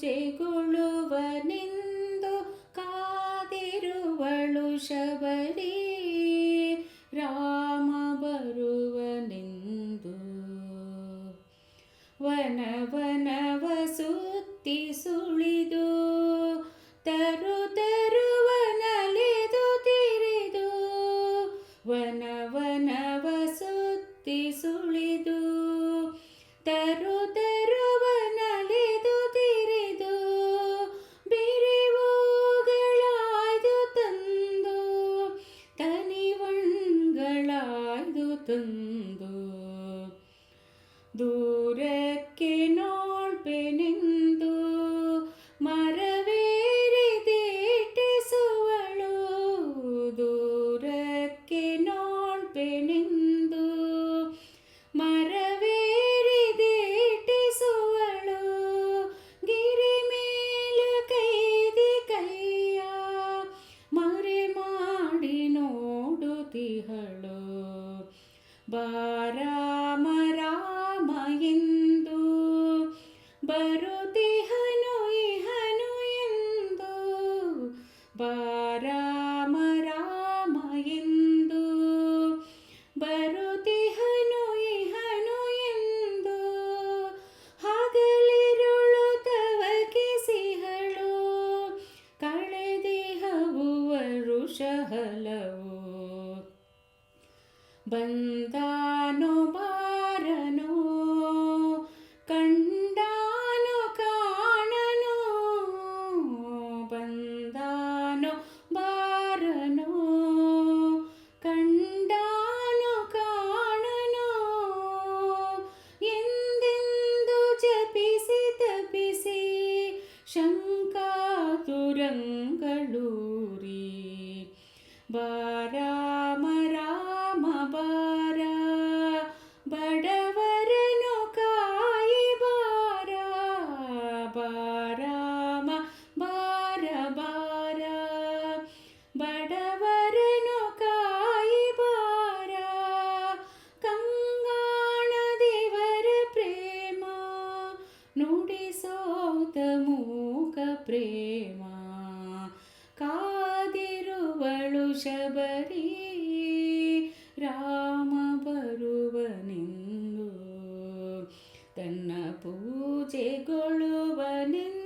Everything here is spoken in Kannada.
ಪೂಜೆಗೊಳ್ಳುವನೆಂದು ಕಾದಿರುವಳು ಶಬರಿ. ರಾಮ ಬರುವನೆಂದು ವನವನವ ಸುತ್ತಿ ಸುಳಿದು ತರು ತರುವನಲಿದು ತಿರಿದು ವನವನವ ಸುತ್ತಿ ಸುಳಿದು ತರು തന്നു ദൂരക്കിനോൾ പെനിന്തു മര ಬಾರಾಮ ರಾಮ ಎಂದು ಬರುತಿಹನು ಇಹನು ಎಂದು ಬಾರಾಮ ರಾಮ ಎಂದು ಬರುತಿಹನು ಇಹನು ಎಂದು ಹಗಲಿರುಳು ತವಕಿಸಿಹಳು ಕಳೆದಿಹವು ವರುಷ ಹಲವು. ಬಂದಾನೋ ಬಾರನೋ ಕಂಡಾನೋ ಕಾಣನೋ ಬಂದಾನೋ ಬಾರನೋ ಕಂಡಾನೋ ಕಾಣನೋ ಎಂದೆಂದು ಜಪಿಸಿ ತಪಿಸಿ ಶಂಕಾತುರಂಗಳೂರಿ ಬಾರಾಮ ಪ್ರೇಮ. ಕಾದಿರುವಳು ಶಬರಿ. ರಾಮ ಬರುವನೆಂದು ತನ್ನ ಪೂಜೆಗೊಳ್ಳುವನೆಂದು